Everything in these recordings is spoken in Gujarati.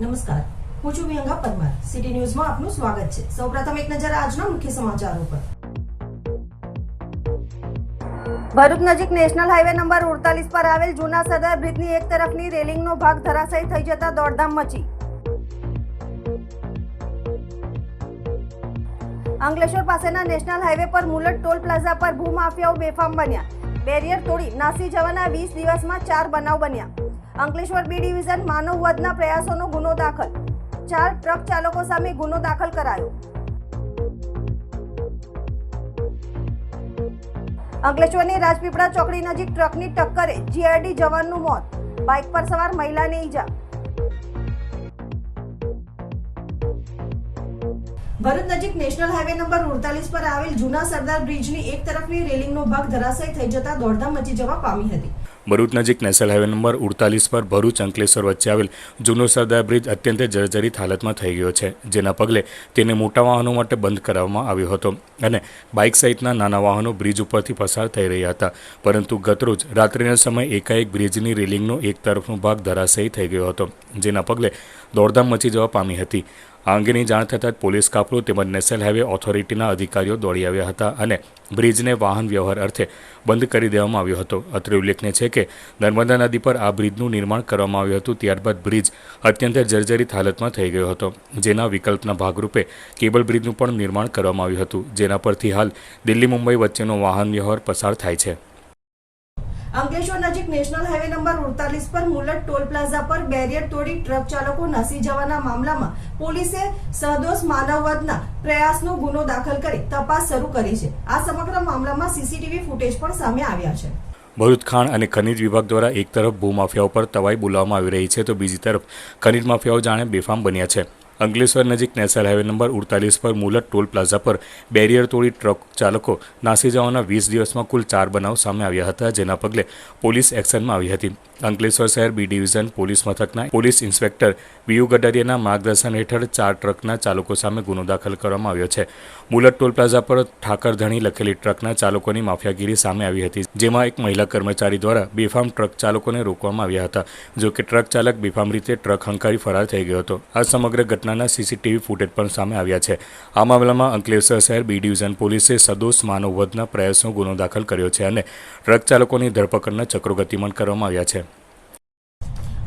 નમસ્કાર. હું છું વિહંગા પરમાર. સિટી ન્યૂઝમાં આપનું સ્વાગત છે. સૌપ્રથમ એક નજર આજના મુખ્ય સમાચારો પર. ભરૂચ નજીક નેશનલ હાઈવે નંબર ઉડતાલીસ પર આવેલ જૂના સરદાર બ્રિજની એક તરફની રેલિંગનો ભાગ ધરાશાયી થઈ જતા દોડધામ મચી. અંકલેશ્વર પાસેના નેશનલ હાઈવે પર મુલટ ટોલ પ્લાઝા પર ભૂમાફિયાઓ બેફામ બન્યા. બેરિયર તોડી નાસી જવાના વીસ દિવસમાં ચાર બનાવ બન્યા. અંકલેશ્વર બી ડિવિઝન માનવ વધના પ્રયાસોનો ગુનો દાખલ. ચાર ટ્રક ચાલકો સામે ગુનો દાખલ કરાયો. અંકલેશ્વરની રાજપીપળા ચોકડી નજીક ટ્રકની ટક્કરે જીઆરડી જવાનનું મોત. બાઇક પર સવાર મહિલાને ઈજા. ભરૂચ નજીક નેશનલ હાઈવે નંબર ઉડતાલીસ પર આવેલ જૂના સરદાર બ્રિજની એક તરફની રેલિંગનો ભાગ ધરાશય થઈ જતા દોડધામ મચી જવા પામી હતી. ભરૂચ નજીક નેશનલ હાઈવે નંબર ઉડતાલીસ પર ભરૂચ અંકલેશ્વર વચ્ચે આવેલ જૂનો સરદાર બ્રિજ અત્યંત જર્જરિત હાલતમાં થઈ ગયો છે, જેના પગલે તેને મોટા વાહનો માટે બંધ કરાવવામાં આવ્યો હતો અને બાઇક સહિતના નાના વાહનો બ્રિજ ઉપરથી પસાર થઈ રહ્યા હતા. પરંતુ ગતરોજ રાત્રિના સમયે એકાએક બ્રિજની રેલિંગનો એક તરફનો ભાગ ધરાશયી થઈ ગયો હતો, જેના પગલે દોડધામ મચી જવા પામી હતી. આ અંગેની જાણ થતાં જ પોલીસ કાફલો તેમજ નેશનલ હાઈવે ઓથોરિટીના અધિકારીઓ દોડી આવ્યા હતા અને બ્રિજને વાહન વ્યવહાર અર્થે બંધ કરી દેવામાં આવ્યો હતો. અત્રે ઉલ્લેખનીય છે કે નર્મદા નદી પર આ બ્રિજનું નિર્માણ કરવામાં આવ્યું હતું. ત્યારબાદ બ્રિજ અત્યંત જર્જરિત હાલતમાં થઈ ગયો હતો. જેના વિકલ્પના ભાગરૂપે કેબલ બ્રિજનું પણ નિર્માણ કરવામાં આવ્યું હતું. જેના પરથી હાલ દિલ્હી મુંબઈ વચ્ચેનો વાહન વ્યવહાર પસાર થાય છે. અંકલેશ્વર નજીક નેશનલ હાઈવે નંબર ઉડતાલીસ પર મુલટ ટોલ પ્લાઝા પર બેરિયર તોડી ટ્રક ચાલકો નાસી જવાના મામલામાં પોલીસે સહદોષ માનવવધના પ્રયાસનો ગુનો દાખલ કરી તપાસ શરૂ કરી છે. આ સમગ્ર મામલામાં સીસીટીવી ફૂટેજ પણ સામે આવ્યા છે. ભરૂચ ખાણ અને ખનિજ વિભાગ દ્વારા એક તરફ ભૂમાફિયાઓ પર તવાઈ બોલાવવામાં આવી રહી છે, તો બીજી તરફ ખનિજ માફિયાઓ જાણે બેફામ બન્યા છે. અંકલેશ્વર નજીક નેશનલ હાઇવે નંબર ઉડતાલીસ પર મુલત ટોલ પ્લાઝા પર બેરિયર તોડી ટ્રક ચાલકો નાસી જવાના વીસ દિવસમાં કુલ ચાર બનાવ સામે આવ્યા હતા, જેના પગલે પોલીસ એક્શનમાં આવી હતી. અંકલેશ્વર શહેર બી ડિવિઝન પોલીસ મથકના પોલીસ ઇન્સ્પેક્ટર બીયુ ગડરિયાના માર્ગદર્શન હેઠળ ચાર ટ્રકના ચાલકો સામે ગુનો દાખલ કરવામાં આવ્યો છે. મુલટ ટોલ પ્લાઝા પર ઠાકરધણી લખેલી ટ્રકના ચાલકોની માફિયાગીરી સામે આવી હતી, જેમાં એક મહિલા કર્મચારી દ્વારા બેફામ ટ્રક ચાલકોને રોકવામાં આવ્યા હતા, જો કે ટ્રક ચાલક બેફામ રીતે ટ્રક હંકારી ફરાર થઈ ગયો હતો. આ સમગ્ર ઘટનાના સીસીટીવી ફૂટેજ પણ સામે આવ્યા છે. આ મામલામાં અંકલેશ્વર શહેર બી ડિવિઝન પોલીસે સદોષ માનવવધના પ્રયાસનો ગુનો દાખલ કર્યો છે અને ટ્રક ચાલકોની ધરપકડના ચક્રો ગતિમાન કરવામાં આવ્યા છે.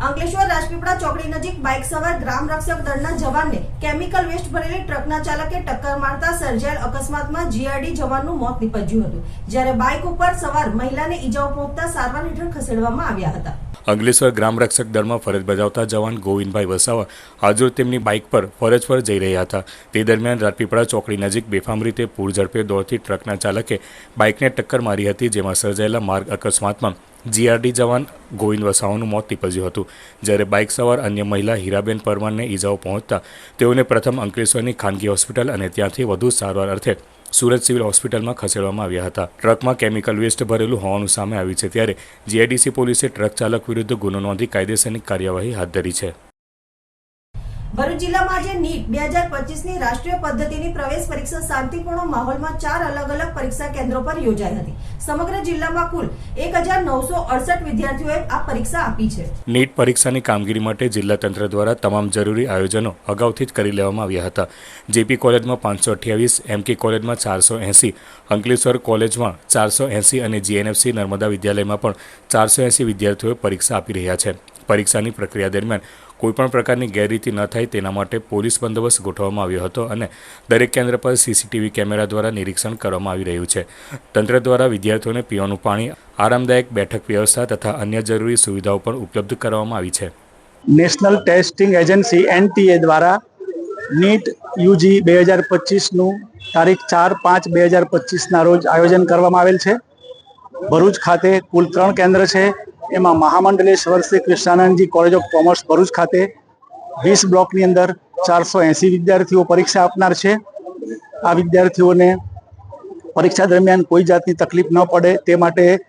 અંકલેશ્વર રાજપીપળા ચોકડી નજીક બાઇક સવાર ગ્રામ રક્ષક દળના જવાનને કેમિકલ વેસ્ટ ભરેલી ટ્રકના ચાલકે ટક્કર મારતા સર્જાયેલ અકસ્માતમાં જીઆરડી જવાનનું મોત નીપજ્યું હતું, જ્યારે બાઇક ઉપર સવાર મહિલાને ઈજાઓ પહોંચતા સારવાર હેઠળ ખસેડવામાં આવ્યા હતા. અંકલેશ્વર ગ્રામ રક્ષક દળમાં ફરજ બજાવતા જવાન ગોવિંદભાઈ વસાવા આજરોજ તેમની બાઇક પર ફરજ પર જઈ રહ્યા હતા. તે દરમિયાન રાજપીપળા ચોકડી નજીક બેફામ રીતે પૂર ઝડપે દોડતી ટ્રકના ચાલકે બાઇકને ટક્કર મારી હતી, જેમાં સર્જાયેલા માર્ગ અકસ્માતમાં જીઆરડી જવાન ગોવિંદ વસાવાનું મોત નીપજ્યું હતું. જ્યારે બાઇક સવાર અન્ય મહિલા હીરાબેન પરમારને ઈજાઓ પહોંચતા તેઓને પ્રથમ અંકલેશ્વરની ખાનગી હોસ્પિટલ અને ત્યાંથી વધુ સારવાર અર્થે સુરત સિવિલ હોસ્પિટલમાં ખસેડવામાં આવ્યા હતા. ટ્રકમાં કેમિકલ વેસ્ટ ભરેલું હોવાનું સામે આવ્યું છે, ત્યારે જીઆઈડીસી પોલીસે ટ્રક ચાલક વિરુદ્ધ ગુનો નોંધી કાયદેસરની કાર્યવાહી હાથ ધરી છે. ભરૂચ જિલ્લામાં આજે નીટ બે હજાર પચીસની રાષ્ટ્રીય પદ્ધતિની પ્રવેશ પરીક્ષા શાંતિપૂર્ણ માહોલમાં ચાર અલગ અલગ પરીક્ષા કેન્દ્રો પર યોજાઈ હતી. સમગ્ર જિલ્લામાં કુલ એક હજાર નવસો અડસઠ વિદ્યાર્થીઓએ આ પરીક્ષા આપી છે. નીટ પરીક્ષાની કામગીરી માટે જિલ્લા તંત્ર દ્વારા તમામ જરૂરી આયોજનો અગાઉથી જ કરી લેવામાં આવ્યા હતા. જેપી કોલેજમાં પાંચસો અઠ્યાવીસ, એમકે કોલેજમાં ચારસો એંસી, અંકલેશ્વર કોલેજમાં ચારસો એંસી અને જીએનએફસી નર્મદા વિદ્યાલયમાં પણ ચારસો એંસી વિદ્યાર્થીઓએ પરીક્ષા આપી રહ્યા છે. પરીક્ષાની પ્રક્રિયા દરમિયાન કોઈપણ પ્રકારની ગેરરીતિ ન થાય તેના માટે પોલીસ બંદોબસ્ત ગોઠવવામાં આવ્યો હતો અને દરેક કેન્દ્ર પર સીસીટીવી કેમેરા દ્વારા નિરીક્ષણ કરવામાં આવી રહ્યું છે. તંત્ર દ્વારા વિદ્યાર્થીઓને પીવાનું પાણી, આરામદાયક બેઠક વ્યવસ્થા તથા અન્ય જરૂરી સુવિધાઓ પણ ઉપલબ્ધ કરવામાં આવી છે. નેશનલ ટેસ્ટિંગ એજન્સી એનટીએ દ્વારા નીટ યુજી બે હજાર પચીસનું તારીખ ચાર પાંચ બે હજાર પચીસના રોજ આયોજન કરવામાં આવેલ છે. ભરૂચ ખાતે કુલ ત્રણ કેન્દ્ર છે. એમાં મહામંડલેશ્વર Shri Krishnanandji college of commerce Bharuch ખાતે વીસ બ્લોકની અંદર ચારસો એંસી વિદ્યાર્થીઓ પરીક્ષા આપનાર છે. આ વિદ્યાર્થીઓને પરીક્ષા દરમિયાન કોઈ જાતની તકલીફ ન પડે, તે માટે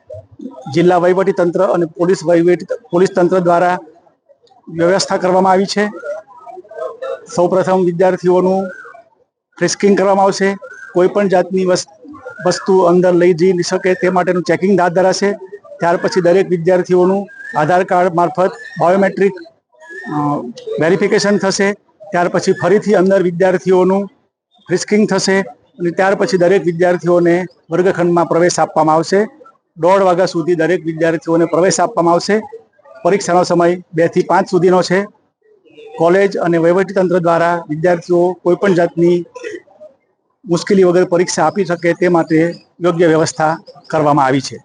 જિલ્લા વહીવટી તંત્ર અને પોલીસ વહીવટી પોલીસ તંત્ર દ્વારા વ્યવસ્થા કરવામાં આવી છે. સૌપ્રથમ વિદ્યાર્થીઓનું ફ્રિસ્કિંગ કરવામાં આવશે. કોઈ પણ જાતની વસ- વસ્તુ અંદર લઈ જઈ શકે, તે માટેનું ચેકિંગ હાથ ધરાશે. ત્યાર પછી દરેક વિદ્યાર્થીઓનું આધાર કાર્ડ મારફત બાયોમેટ્રિક વેરિફિકેશન થશે. ત્યાર પછી ફરીથી અંદર વિદ્યાર્થીઓનું રિસ્કિંગ થશે અને ત્યાર પછી દરેક વિદ્યાર્થીઓને વર્ગખંડમાં પ્રવેશ આપવામાં આવશે. દોઢ વાગ્યા સુધી દરેક વિદ્યાર્થીઓને પ્રવેશ આપવામાં આવશે. પરીક્ષાનો સમય બેથી પાંચ સુધીનો છે. કોલેજ અને વહીવટીતંત્ર દ્વારા વિદ્યાર્થીઓ કોઈપણ જાતની મુશ્કેલી વગર પરીક્ષા આપી શકે તે માટે યોગ્ય વ્યવસ્થા કરવામાં આવી છે.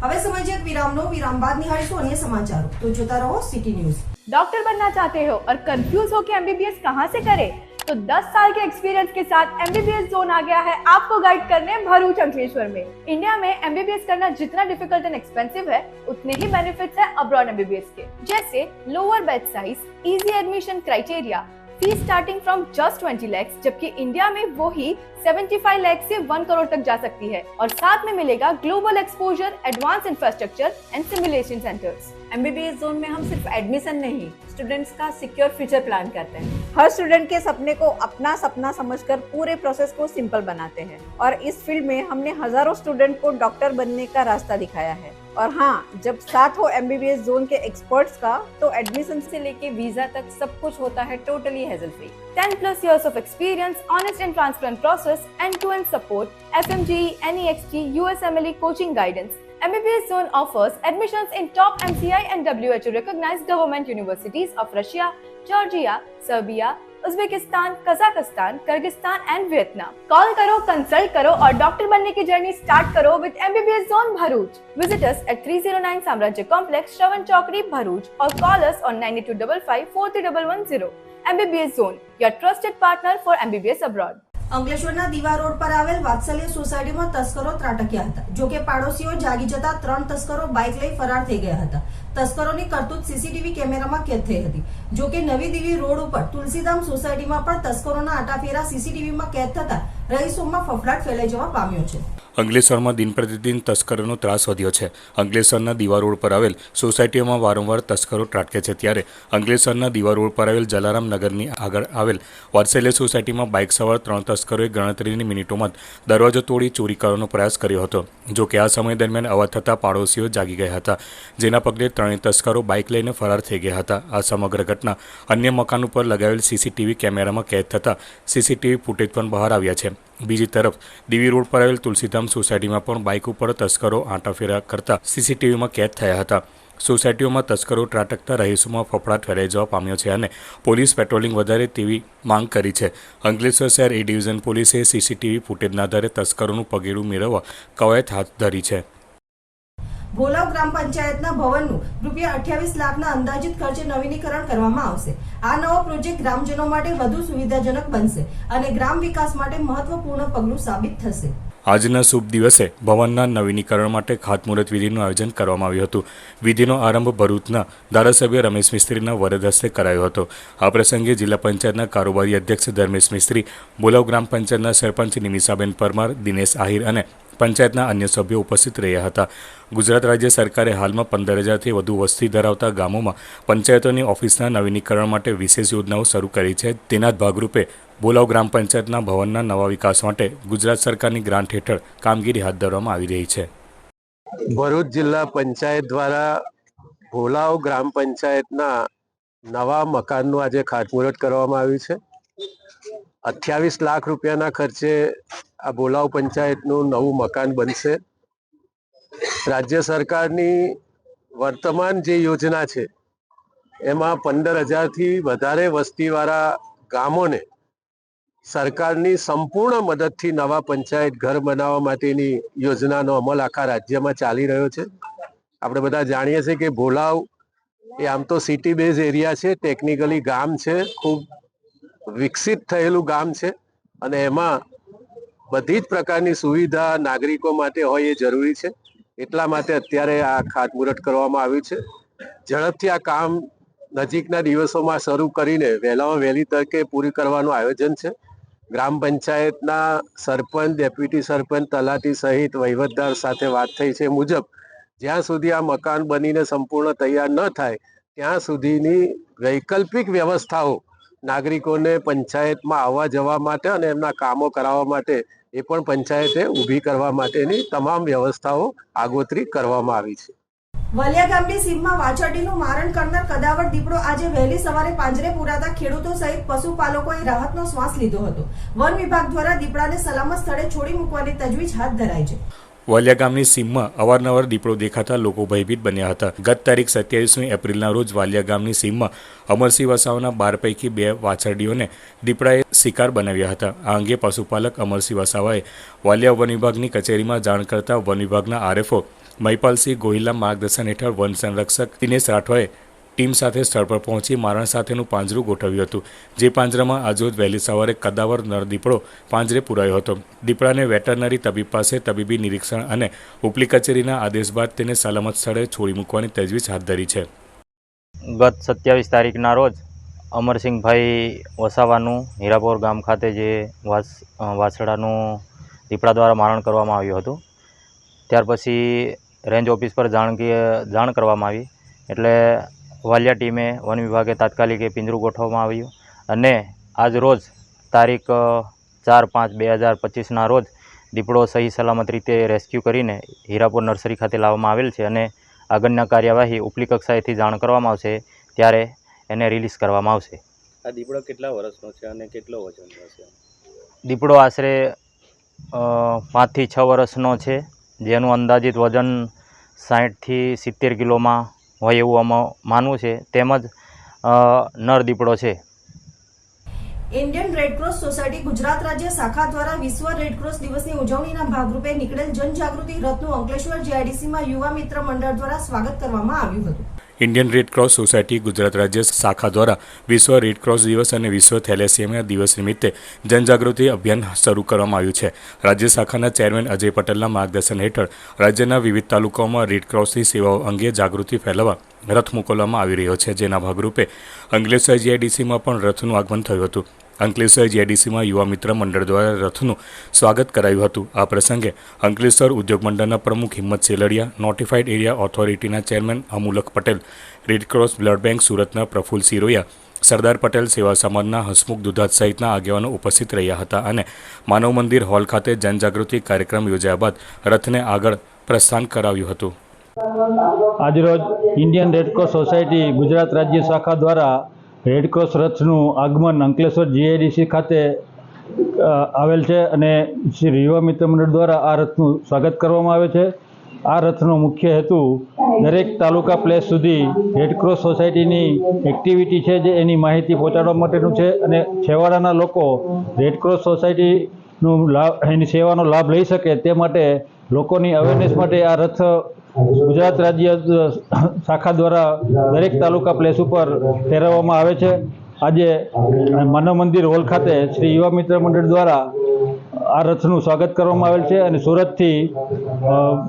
હવે સમય છે એક વિરામનો વિરામ બાદ નિહાળીશું અન્ય સમાચારો તો જોતા રહો સિટી ન્યૂઝ डॉक्टर बनना चाहते हो और कंफ्यूज हो कि एमबीबीएस कहाँ से करें तो 10 साल के एक्सपीरियंस के साथ एमबीबीएस जोन आ गया है आपको गाइड करने भरूच अंकलेश्वर में इंडिया में एमबीबीएस करना जितना डिफिकल्ट एंड एक्सपेंसिव है उतने ही बेनिफिट्स है अब्रॉड एमबीबीएस के जैसे lower batch size easy admission criteria fees starting from just 20 lakhs जबकि इंडिया में वो ही 75 लैक्स से 1 करोड़ तक जा सकती है। और साथ में मिलेगा global exposure advance infrastructure and simulation centres MBBS zone में हम सिर्फ़ एडमिशन नहीं स्टूडेंट्स का सिक्योर फ्यूचर प्लान करते हैं। हर स्टूडेंट के सपने को अपना सपना समझकर पूरे प्रोसेस को सिंपल बनाते हैं। और इस फ़ील्ड में हमने हज़ारों स्टूडेंट को डॉक्टर बनने का रास्ता दिखाया है। और हाँ जब साथ हो एमबीबीएस जोन के एक्सपर्ट्स का तो एडमिशन से लेके वीज़ा तक सब कुछ होता है totally hassle free 10 plus years of experience, honest and transparent process, end-to-end support, FMGE, NEXT, USMLE E coaching guidance. MBBS Zone offers admissions in top MCI and WHO recognized government universities of Russia, Georgia, Serbia, Uzbekistan, Kazakhstan, Kyrgyzstan and Vietnam. Call करो, consult करो और डॉक्टर बनने की जर्नी स्टार्ट करो with MBBS Zone Bharuch. Visit us at 309 Samrajya Complex, Shravan Chowkri, Bharuch or call us on 9255 MBBS Zone, your trusted partner for MBBS abroad. અંકલેશ્વરના દીવા રોડ પર આવેલ વાત્સલ્ય સોસાયટીમાં તસ્કરો ત્રાટક્યા હતા. જો કે પાડોશીઓ જાગી જતા ત્રણ તસ્કરો બાઇક લઈ ફરાર થઈ ગયા હતા. તસ્કરોની કરતૂત સીસીટીવી કેમેરામાં કેદ થઈ હતી. જો કે નવી દીવી રોડ ઉપર તુલસીધામ સોસાયટીમાં પણ તસ્કરોના આટાફેરા સીસીટીવીમાં કેદ થતા રહીશોમાં ફફડાટ ફેલાઈ જવા પામ્યો છે. અંકલેશ્વરમાં દિન પ્રતિદિન તસ્કરોનો ત્રાસ વધ્યો છે. અંકલેશ્વરના દીવા રોડ પર આવેલ સોસાયટીઓમાં વારંવાર તસ્કરો ત્રાટકે છે. ત્યારે અંકલેશ્વરના દીવા રોડ પર આવેલ જલારામ નગરની આગળ આવેલ વાત્સલ્ય સોસાયટીમાં બાઇક સવાર ત્રણ તસ્કરોએ ગણતરીની મિનિટોમાં દરવાજો તોડી ચોરી કરવાનો પ્રયાસ કર્યો હતો. જો કે આ સમય દરમિયાન અવાજ થતાં પાડોશીઓ જાગી ગયા હતા. જેના પગલે ત્રણેય તસ્કરો બાઇક લઈને ફરાર થઈ ગયા હતા. આ સમગ્ર ઘટના અન્ય મકાન ઉપર લગાવેલ સીસીટીવી કેમેરામાં કેદ થતાં સીસીટીવી ફૂટેજ પણ બહાર આવ્યા છે. બીજી તરફ દીવી રોડ પર આવેલ તુલસીધામ સોસાયટીમાં પણ બાઇક ઉપર તસ્કરો આંટાફેરા કરતા સીસીટીવીમાં કેદ થયા હતા. સોસાયટીઓમાં તસ્કરો ત્રાટકતા રહીશોમાં ફફડાટ ફેલાઈ જવા પામ્યો છે અને પોલીસ પેટ્રોલિંગ વધારે તેવી માંગ કરી છે. અંકલેશ્વર શહેર એ ડિવિઝન પોલીસે સીસીટીવી ફૂટેજના આધારે તસ્કરોનું પગેડું મેળવવા કવાયત હાથ ધરી છે. ભોલાવ ગ્રામ પંચાયતના ભવનનું રૂપિયા અઠ્યાવીસ લાખના અંદાજિત ખર્ચે નવીનીકરણ કરવામાં આવશે. આ નવો પ્રોજેક્ટ ગ્રામજનો માટે વધુ સુવિધાજનક બનશે અને ગ્રામ વિકાસ માટે મહત્વપૂર્ણ પગલું સાબિત થશે. આજના શુભ દિવસે ભવનના નવીનીકરણ માટે ખાતમુહૂર્ત વિધિનું આયોજન કરવામાં આવ્યું હતું. વિધિનો આરંભ ભરૂચના ધારાસભ્ય રમેશ મિસ્ત્રીના વરદ હસ્તે કરાયો હતો. આ પ્રસંગે જિલ્લા પંચાયતના કારોબારી અધ્યક્ષ ધર્મેશ મિસ્ત્રી બોલાવ ગ્રામ પંચાયતના સરપંચ નિમિષાબેન પરમાર, દિનેશ આહિર અને પંચાયતના અન્ય સભ્યો ઉપસ્થિત રહ્યા હતા. ગુજરાત રાજ્ય સરકારે હાલમાં પંદર હજારથી વધુ વસ્તી ધરાવતા ગામોમાં પંચાયતોની ઓફિસના નવીનીકરણ માટે વિશેષ યોજનાઓ શરૂ કરી છે. તેના ભાગરૂપે બોલાવ ગ્રામ પંચાયતના ભવનના નવા વિકાસ માટે ગુજરાત સરકારની ગ્રાન્ટ હેઠળ કામગીરી હાથ ધરવામાં આવી રહી છે. ભરૂચ જિલ્લા પંચાયત દ્વારા ભોલાવ ગ્રામ પંચાયતના નવા મકાનનું આજે ખાતમુહૂર્ત કરવામાં આવ્યું છે. અઠ્યાવીસ લાખ રૂપિયાના ખર્ચે આ ભોલાવ પંચાયતનું નવું મકાન બનશે. રાજ્ય સરકારની વર્તમાન જે યોજના છે, એમાં પંદર હજારથી વધારે વસ્તીવાળા ગામોને સરકારની સંપૂર્ણ મદદથી નવા પંચાયત ઘર બનાવવા માટેની યોજનાનો અમલ આખા રાજ્યમાં ચાલી રહ્યો છે. આપણે બધા જાણીએ છીએ કે ભોલાવ એ આમ તો સિટી બેઝ એરિયા છે ટેકનિકલી ગામ છે, ખૂબ વિકસિત થયેલું ગામ છે અને એમાં બધી જ પ્રકારની સુવિધા નાગરિકો માટે હોય એ જરૂરી છે. એટલા માટે અત્યારે આ ખાતમુહૂર્ત કરવામાં આવ્યું છે. ઝડપથી આ કામ નજીકના દિવસોમાં શરૂ કરીને વહેલામાં વહેલી તકે પૂરી કરવાનું આયોજન છે. ગ્રામ પંચાયતના સરપંચ, ડેપ્યુટી સરપંચ, તલાટી સહિત વહીવટદાર સાથે વાત થઈ છે મુજબ, જ્યાં સુધી આ મકાન બનીને સંપૂર્ણ તૈયાર ન થાય, ત્યાં સુધીની વૈકલ્પિક વ્યવસ્થાઓ નાગરિકોને પંચાયતમાં આવવા જવા માટે અને એમના કામો કરાવવા માટે એ પણ પંચાયતે ઊભી કરવા માટેની તમામ વ્યવસ્થાઓ આગોતરી કરવામાં આવી છે. વલિયા ગામની સીમમાં વાછરડીનું મારણ કરનાર કદાવર દીપડો આજે વહેલી સવારે પાંજરે પુરાતા ખેડૂતો સહિત પશુપાલકોએ રાહતનો શ્વાસ લીધો હતો. વન વિભાગ દ્વારા દીપડાને સલામત સ્થળે છોડી મૂકવાની તજવીજ હાથ ધરાઈ છે. વાલિયા ગામની સીમમાં અવારનવાર દીપડો દેખાતા લોકો ભયભીત બન્યા હતા. ગત તારીખ સત્યાવીસમી એપ્રિલના રોજ વાલિયા ગામની સીમમાં અમરસિંહ વસાવાના બાર પૈકી બે વાછરડીઓને દીપડાએ શિકાર બનાવ્યા હતા. આ અંગે પશુપાલક અમરસિંહ વસાવાએ વાલિયા વન વિભાગની કચેરીમાં જાણ કરતા વન વિભાગના આરએફઓ મહિપાલસિંહ ગોહિલના માર્ગદર્શન હેઠળ વન સંરક્ષક દિનેશ રાઠવાએ ટીમ સાથે સ્થળ પર પહોંચી મારણ સાથેનું પાંજરું ગોઠવ્યું હતું. જે પાંજરામાં આજરોજ વહેલી સવારે કદાવર નર દીપડો પાંજરે પુરાયો હતો. દીપડાને વેટરનરી તબીબ પાસે તબીબી નિરીક્ષણ અને ઉપલી કચેરીના આદેશ બાદ તેને સલામત સ્થળે છોડી મૂકવાની તજવીજ હાથ ધરી છે. ગત સત્યાવીસ તારીખના રોજ અમરસિંહભાઈ વસાવાનું હીરાપોર ગામ ખાતે જે વાસ વાસડાનું દીપડા દ્વારા મારણ કરવામાં આવ્યું હતું. ત્યાર પછી રેન્જ ઓફિસ પર જાણ જાણ કરવામાં આવી. એટલે વાલિયા ટીમે વન વિભાગે તાત્કાલિક એ પિંજરું ગોઠવવામાં આવ્યું અને આજ રોજ તારીખ ચાર પાંચ બે હજાર પચીસના રોજ દીપડો સહી સલામત રીતે રેસ્ક્યુ કરીને હીરાપુર નર્સરી ખાતે લાવવામાં આવેલ છે અને આગળના કાર્યવાહી ઉપલી કક્ષાએથી જાણ કરવામાં આવશે ત્યારે એને રિલીઝ કરવામાં આવશે. આ દીપડો કેટલા વર્ષનો છે અને કેટલો વજન છે દીપડો આશરે પાંચથી છ વર્ષનો છે જેનું અંદાજિત વજન સાઠથી સિત્તેર કિલોમાં હોય એવું આમાં માનવું છે. તેમજ નર દીપડો છે. ઇન્ડિયન રેડક્રોસ સોસાયટી ગુજરાત રાજ્ય શાખા દ્વારા વિશ્વ રેડક્રોસ દિવસની ઉજવણીના ભાગરૂપે નીકળેલ જનજાગૃતિ રથનું અંકલેશ્વર જીઆઈડીસીમાં યુવા મિત્ર મંડળ દ્વારા સ્વાગત કરવામાં આવ્યું હતું. Indian Red Cross Society Gujarat રાજ્ય શાખા દ્વારા વિશ્વ રેડ ક્રોસ દિવસ અને વિશ્વ થેલેસિયમિયા દિવસ નિમિત્તે જનજાગૃતિ અભિયાન શરૂ કરવામાં આવ્યું છે. રાજ્ય શાખાના ચેરમેન અજય પટેલના માર્ગદર્શન હેઠળ રાજ્યના વિવિધ તાલુકાઓમાં રેડ ક્રોસની સેવાઓ અંગે જાગૃતિ ફેલાવવા રથ મોકલવામાં આવી રહ્યો છે. જેના ભાગરૂપે અંકલેશ્વર જીઆઈડીસીમાં પણ રથનું આગમન થયું હતું. અંકલેશ્વર જીઆઈડીસીમાં યુવા મિત્ર મંડળ દ્વારા રથનું સ્વાગત કરાયું હતું. આ પ્રસંગે અંકલેશ્વર ઉદ્યોગ મંડળના પ્રમુખ Himmat Seldiya notified area ઓથોરિટીના chairman Amulak Patel Red Cross blood bank સુરતના પ્રફુલ્લ સિરોયા, સરદાર પટેલ સેવા સમાજના હસમુખ દુધાત સહિતના આગેવાનો ઉપસ્થિત રહ્યા હતા અને માનવ મંદિર હોલ ખાતે જનજાગૃતિ કાર્યક્રમ યોજાયા બાદ રથને આગળ પ્રસ્થાન કરાવ્યું હતું. આજરોજ ઇન્ડિયન રેડક્રોસ સોસાયટી ગુજરાત રાજ્ય શાખા દ્વારા રેડક્રોસ રથનું આગમન અંકલેશ્વર જીઆઈડીસી ખાતે આવેલ છે અને શ્રી યુવા મિત્ર મંડળ દ્વારા આ રથનું સ્વાગત કરવામાં આવે છે. આ રથનો મુખ્ય હેતુ દરેક તાલુકા પ્લેસ સુધી રેડક્રોસ સોસાયટીની એક્ટિવિટી છે જે એની માહિતી પહોંચાડવા માટેનું છે અને છેવાડાના લોકો રેડક્રોસ સોસાયટીનું લાભ એની સેવાનો લાભ લઈ શકે તે માટે લોકોની અવેરનેસ માટે આ રથ ગુજરાત રાજ્ય શાખા દ્વારા દરેક તાલુકા પ્લેસ ઉપર ફેરવવામાં આવે છે. આજે માનવ મંદિર હોલ ખાતે શ્રી યુવા મિત્ર મંડળ દ્વારા આ રથનું સ્વાગત કરવામાં આવેલ છે અને સુરતથી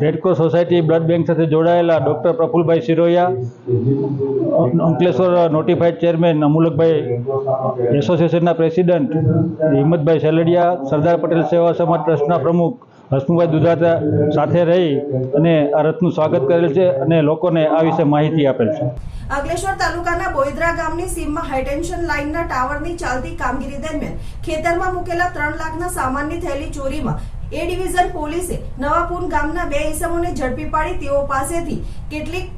રેડક્રોસ સોસાયટી બ્લડ બેંક સાથે જોડાયેલા doctor Prafulbhai Siroya Ankleshwar notified chairman Amulakbhai એસોસિએશનના પ્રેસિડન્ટ હિંમતભાઈ સેલડિયા, સરદાર પટેલ સેવા સમાજ ટ્રસ્ટના પ્રમુખ હસમુભાઈ દુધાતા સાથે રહી અને આ રથનું સ્વાગત કરેલ છે અને લોકોને આ વિશે માહિતી આપેલ છે. અંકલેશ્વર તાલુકાના બોઈદરા ગામની સીમમાં હાઈટેન્શન લાઇનના ટાવરની ચાલતી કામગીરી દરમિયાન ખેતરમાં મૂકેલા ત્રણ લાખના સામાનની થયેલી ચોરીમાં એ ડિવિઝન પોલીસે નવાપુર ગામના બે ઇસમોને ઝડપી પાડી તેઓ પાસેથી કેટલીક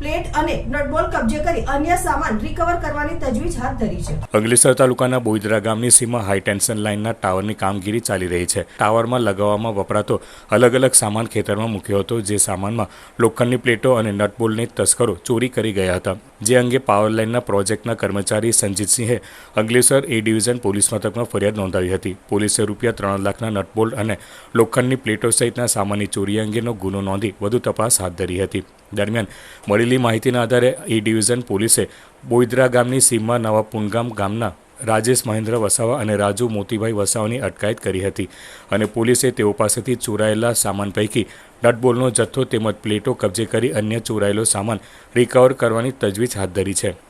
પ્લેટ અને નટબોલ કબજે કરી અન્ય સામાન રિકવર કરવાની તજવીજ હાથ ધરી છે. અંગલેશ્વર તાલુકાના બોઈદરા ગામની સીમા હાઈ ટેન્શન લાઇનના ટાવરની કામગીરી ચાલી રહી છે. ટાવરમાં લગાવવામાં વપરાતો અલગ અલગ સામાન ખેતરમાં મૂક્યો હતો, જે સામાનમાં લોખંડની પ્લેટો અને નટબોલની તસ્કરો ચોરી કરી ગયા હતા. જે અંગે પાવર લાઇનના પ્રોજેક્ટના કર્મચારી સંજીતસિંહે અંગલેશ્વર એ ડિવિઝન પોલીસ મથકમાં ફરિયાદ નોંધાવી હતી. પોલીસે રૂપિયા ત્રણ લાખના નટબોલ્ટ અને લોખંડની પ્લેટો સહિતના સામાનની ચોરી અંગેનો ગુનો નોંધી વધુ તપાસ હાથ ધરી હતી. દરમિયાન મળેલી માહિતીના આધારે એ ડિવિઝન પોલીસે બોઈદરા ગામની સીમમાં નવા પુનગામ ગામના રાજેશ મહેન્દ્ર વસાવા અને રાજુ મોતીભાઈ વસાવાની અટકાયત કરી હતી અને પોલીસે તેઓ પાસેથી ચોરાયેલા સામાન પૈકી નટબોલનો જથ્થો તેમજ પ્લેટો કબજે કરી અન્ય ચોરાયેલો સામાન રિકવર કરવાની તજવીજ હાથ ધરી છે.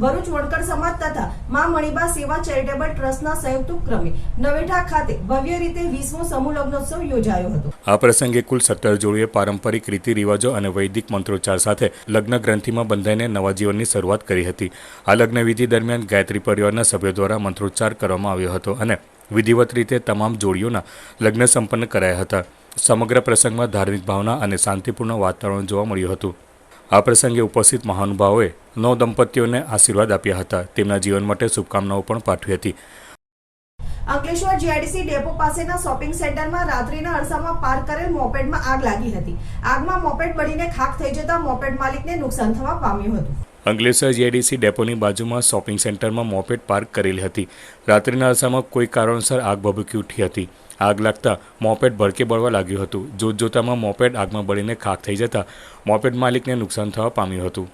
ભરૂચ વણકર સમાજ તથા મા મણિબા સેવા ચેરિટેબલ ટ્રસ્ટના સંયુક્ત ઉપક્રમે નવેઠા ખાતે ભવ્ય રીતે વીસમો સમૂહ લગ્નોત્સવ યોજાયો હતો. આ પ્રસંગે કુલ સત્તર જોડીએ પારંપરિક રીતિ રિવાજો અને વૈદિક મંત્રોચ્ચાર સાથે લગ્ન ગ્રંથિમાં બંધાઈને નવા જીવનની શરૂઆત કરી હતી. આ લગ્ન વિધિ દરમિયાન ગાયત્રી પરિવારના સભ્યો દ્વારા મંત્રોચ્ચાર કરવામાં આવ્યો હતો અને વિધિવત રીતે તમામ જોડીઓના લગ્ન સંપન્ન કરાયા હતા. સમગ્ર પ્રસંગમાં ધાર્મિક ભાવના અને શાંતિપૂર્ણ વાતાવરણ જોવા મળ્યું હતું. આ પ્રસંગે ઉપસ્થિત મહાનુભાવોએ નવ દંપતીઓને આશીર્વાદ આપ્યા હતા. તેમના જીવન માટે શુભકામનાઓ પણ પાઠવી હતી. અંકલેશ્વર જીઆઈડીસી ડેપો પાસેના શોપિંગ સેન્ટરમાં રાત્રિના અરસામાં પાર્ક કરેલ મોપેડમાં આગ લાગી હતી. આગમાં મોપેડ બળીને ખાખ થઈ જતા મોપેડ માલિકને નુકસાન થવા પામ્યું હતું. અંકલેશ્વર જીઆઈડીસી ડેપોની બાજુમાં શોપિંગ સેન્ટરમાં મોપેડ પાર્ક કરેલી હતી. રાત્રિના અરસામાં કોઈ કારણસર આગ ભભૂકી ઉઠી હતી. આગ લાગતા મોપેડ ભડકે બળવા લાગ્યું હતું. જોત જોતામાં મોપેડ આગમાં બળીને ખાખ થઈ જતા મોપેડ માલિકને નુકસાન થવા પામ્યું હતું.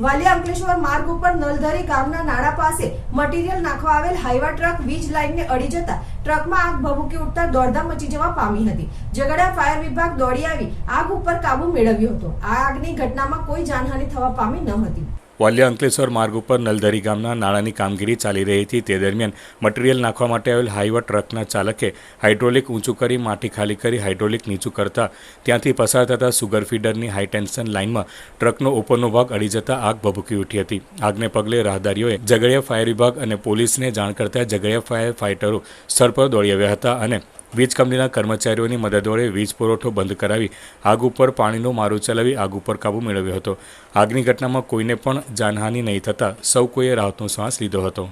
વાલિયા અંકલેશ્વર માર્ગ ઉપર નલધરી ગામના નાળા પાસે મટીરીયલ નાખવા આવેલ હાઈવા ટ્રક વીજ લાઇનને અડી જતા ટ્રકમાં આગ ભભૂકી ઉઠતા દોડધામ મચી જવા પામી હતી. ઝઘડા ફાયર વિભાગ દોડી આવી આગ ઉપર કાબુ મેળવ્યો હતો. આ આગની ઘટનામાં કોઈ જાનહાનિ થવા પામી ન હતી. વાલિયા અંકલેશ્વર માર્ગ ઉપર નલધરી ગામના નાળાની કામગીરી ચાલી રહી હતી. તે દરમિયાન મટીરીયલ નાખવા માટે આવેલ હાઈવા ટ્રકના ચાલકે હાઇડ્રોલિક ઊંચું કરી, માટી ખાલી કરી, હાઇડ્રોલિક નીચું કરતા ત્યાંથી પસાર થતા સુગર ફીડરની હાઈ ટેન્શન લાઇનમાં ટ્રકનો ઉપરનો ભાગ અડી જતા આગ ભભૂકી ઉઠી હતી. આગને પગલે રાહદારીઓએ ઝઘડિયા ફાયર વિભાગ અને પોલીસને જાણ કરતા ઝઘડિયા ફાયર ફાઇટરો સ્થળ પર દોડી આવ્યા હતા અને વીજ કંપનીના કર્મચારીઓની મદદ વડે વીજ પુરવઠો બંધ કરાવી આગ ઉપર પાણીનો મારો ચલાવી આગ ઉપર કાબૂ મેળવ્યો હતો. આગની ઘટનામાં કોઈને પણ જાનહાનિ નહીં થતાં સૌ કોઈએ રાહતનો શ્વાસ લીધો હતો.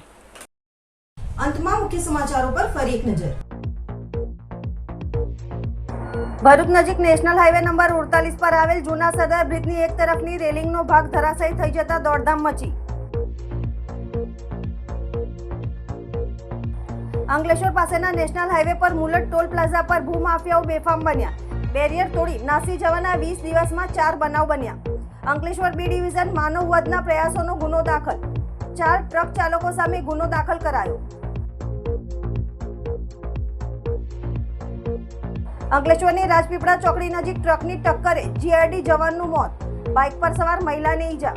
અંતમાં ભરૂચ નજીક નેશનલ હાઈવે નંબર ઉડતાલીસ પર આવેલ જૂના સરદાર બ્રિજની એક તરફની રેલિંગનો ભાગ ધરાશયી થઈ જતા દોડધામ મચી. અંકલેશ્વર પાસેના નેશનલ હાઈવે પર મુલટ ટોલ પ્લાઝા પર ભૂમાફિયાઓ બેફામ બન્યા. બેરિયર તોડી નાસી જવાના વીસ દિવસમાં ચાર બનાવ બન્યા. અંકલેશ્વર બી ડિવિઝન માનવ વધના પ્રયાસોનો ગુનો દાખલ. ચાર ટ્રક ચાલકો સામે ગુનો દાખલ કરાયો. અંકલેશ્વરની રાજપીપળા ચોકડી નજીક ટ્રકની ટક્કરે જીઆરડી જવાનનું મોત. બાઇક પર સવાર મહિલાને ઈજા.